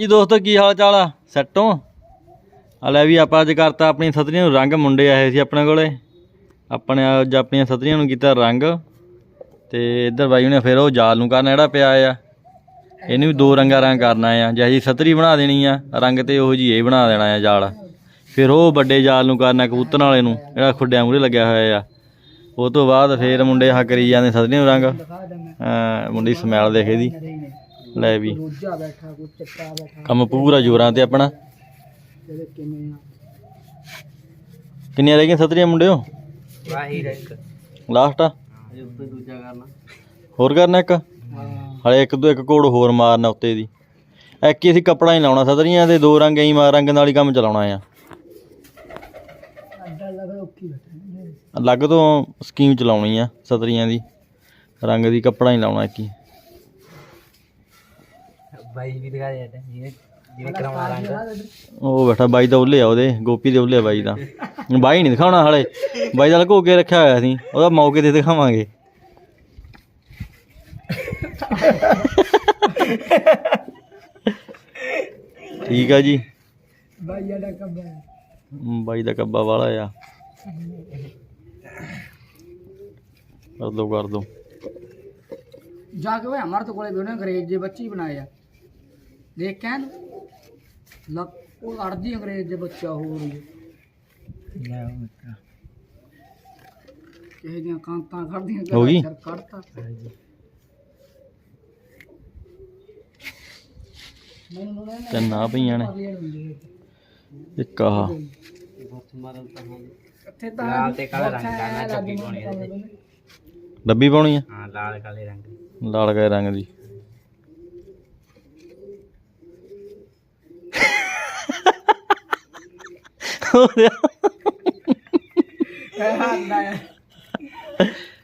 ਜੀ ਦੋਸਤੋ, ਕੀ ਹਾਲ ਚਾਲ ਆ? ਸੈੱਟੋਂ? ਆ ਲੈ ਵੀ ਆਪਾਂ ਅੱਜ ਕਰਤਾ ਆਪਣੀ ਸਤਰੀਆਂ ਨੂੰ ਰੰਗ, ਮੁੰਡੇ ਆਏ ਸੀ ਆਪਣੇ ਕੋਲੇ। ਆਪਣੇ ਅੱਜ ਆਪਣੀਆਂ ਸਤਰੀਆਂ ਨੂੰ ਕੀਤਾ ਰੰਗ। ਤੇ ਇੱਧਰ ਬਾਈ ਉਹਨੇ ਫਿਰ ਉਹ ਜਾਲ ਨੂੰ ਕਰਨਾ ਜਿਹੜਾ ਪਿਆ ਆ। ਇਹਨੂੰ ਵੀ ਦੋ ਰੰਗਾ ਰੰਗ ਕਰਨਾ ਆ। ਜਿਹੀ ਜੀ ਸਤਰੀ ਬਣਾ ਦੇਣੀ ਆ, ਰੰਗ ਤੇ ਉਹੋ ਜੀ ਇਹ ਬਣਾ ਦੇਣਾ ਆ ਜਾਲ। ਫਿਰ ਉਹ ਵੱਡੇ ਜਾਲ ਨੂੰ ਕਰਨਾ ਕਬੂਤਰ ਵਾਲੇ ਨੂੰ, ਜਿਹੜਾ ਖੁੱਡਿਆਂ ਮੂਰੇ ਲੱਗਿਆ ਹੋਇਆ ਆ। ਉਹ ਤੋਂ ਬਾਅਦ ਫਿਰ ਮੁੰਡੇ ਆਹ ਕਰੀ ਜਾਂਦੇ ਸਤਰੀਆਂ ਨੂੰ ਰੰਗ। ਅਹ ਮੁੰਡੀ ਸਮੈਲ ਦੇਖ ਦੀ ਲੈ ਵੀ। ਦੂਜਾ ਬੈਠਾ ਕੋਈ ਚੱਕਾ ਬੈਠਾ। ਕੰਮ ਪੂਰਾ ਜੋਰਾਂ ਤੇ ਆਪਣਾ। ਜਿਹੜੇ ਕਿਵੇਂ ਆ? ਕਿੰਨੀਆਂ ਰਹਿ ਗਈਆਂ ਸਤਰੀਆਂ ਮੁੰਡਿਓ? ਵਾਹੀ ਰੰਗ ਲਾਸਟ ਆ? ਉੱਤੇ ਦੂਜਾ ਕਰਨਾ। ਹੋਰ ਕਰਨਾ ਇੱਕ? ਹਾਂ। ਹਲੇ ਇੱਕ ਦੋ ਇੱਕ ਕੋੜ ਹੋਰ ਮਾਰਨਾ ਉੱਤੇ ਦੀ। ਇੱਕ ਹੀ ਅਸੀਂ ਕੱਪੜਾ ਹੀ ਲਾਉਣਾ ਸਤਰੀਆਂ ਦੇ ਦੋ ਰੰਗ ਹੀ ਮਾਰ ਰੰਗ ਨਾਲ ਹੀ ਕੰਮ ਚਲਾਉਣਾ ਆ। ਅੱਡਾ ਲੱਗ ਔਖੀ ਬੈਠਾ ਅਲੱਗ ਤੋਂ ਸਕੀਮ ਚਲਾਉਣੀ ਆ ਸਤਰੀਆਂ ਦੀ। ਰੰਗ ਦੀ ਕੱਪੜਾ ਹੀ ਲਾਉਣਾ ਇੱਕ ਹੀ। ਬਾਈ ਵੀ ਦਿਖਾ ਦੇ ਜਿਵੇਂ ਜਿਵੇਂ ਕਰਵਾ ਰੰਗ ਉਹ ਬੈਠਾ ਬਾਈ ਦਾ ਉੱਲੇ ਆ ਉਹਦੇ ਗੋਪੀ ਦੇ ਉੱਲੇ ਆ ਬਾਈ ਦਾ। ਬਾਈ ਨਹੀਂ ਦਿਖਾਉਣਾ ਹਲੇ। ਬਾਈ ਦਾ ਲਕੋ ਕੇ ਰੱਖਿਆ ਹੋਇਆ ਸੀ ਉਹਦਾ ਮੌਕੇ ਤੇ ਦਿਖਾਵਾਂਗੇ। ਠੀਕ ਆ ਜੀ। ਬਾਈ ਦਾ ਕੱਬਾ ਬਾਈ ਦਾ ਕੱਬਾ ਵਾਲਾ ਆ। ਕਰ ਦੋ ਕਰ ਦੋ। ਜਾ ਕੇ ਓਏ ਹਮਾਰੇ ਤੋਂ ਕੋਲੇ ਵੀ ਉਹਨੇ ਅੰਗਰੇਜ਼ ਦੇ ਬੱਚੇ ਹੀ ਬਣਾਏ ਆ। ਦੇਖ ਕਹਿਣ ਲੱਕ ਉਹ ਅੜਦੀ ਅੰਗਰੇਜ਼ ਦੇ ਬੱਚਾ ਹੋ ਰਹੀ ਹੈ ਕਿਸੇ ਦੀਆਂ ਕਾਂਤਾਂ ਖੜਦੀਆਂ ਹੋ ਗਈ? ਸਿਰ ਕੱਢਤਾ ਮੈਨੂੰ ਨਾ ਪਈਆਂ ਨੇ। ਕਲੀਅਰ ਹੁੰਦੀ ਹੈ ਇੱਕ ਆਹ। ਇੱਥੇ ਤਾਂ ਲਾਲ ਤੇ ਕਾਲਾ ਰੰਗ ਕਰਨਾ ਚੱਬੀ ਪਾਉਣੀ ਹੈ ਡੱਬੀ ਪਾਉਣੀ ਆ? ਹਾਂ ਲਾਲ ਕਾਲੇ ਰੰਗ ਲਾਲ ਗਏ ਰੰਗ ਦੀ। ਇਹ ਹਾਂ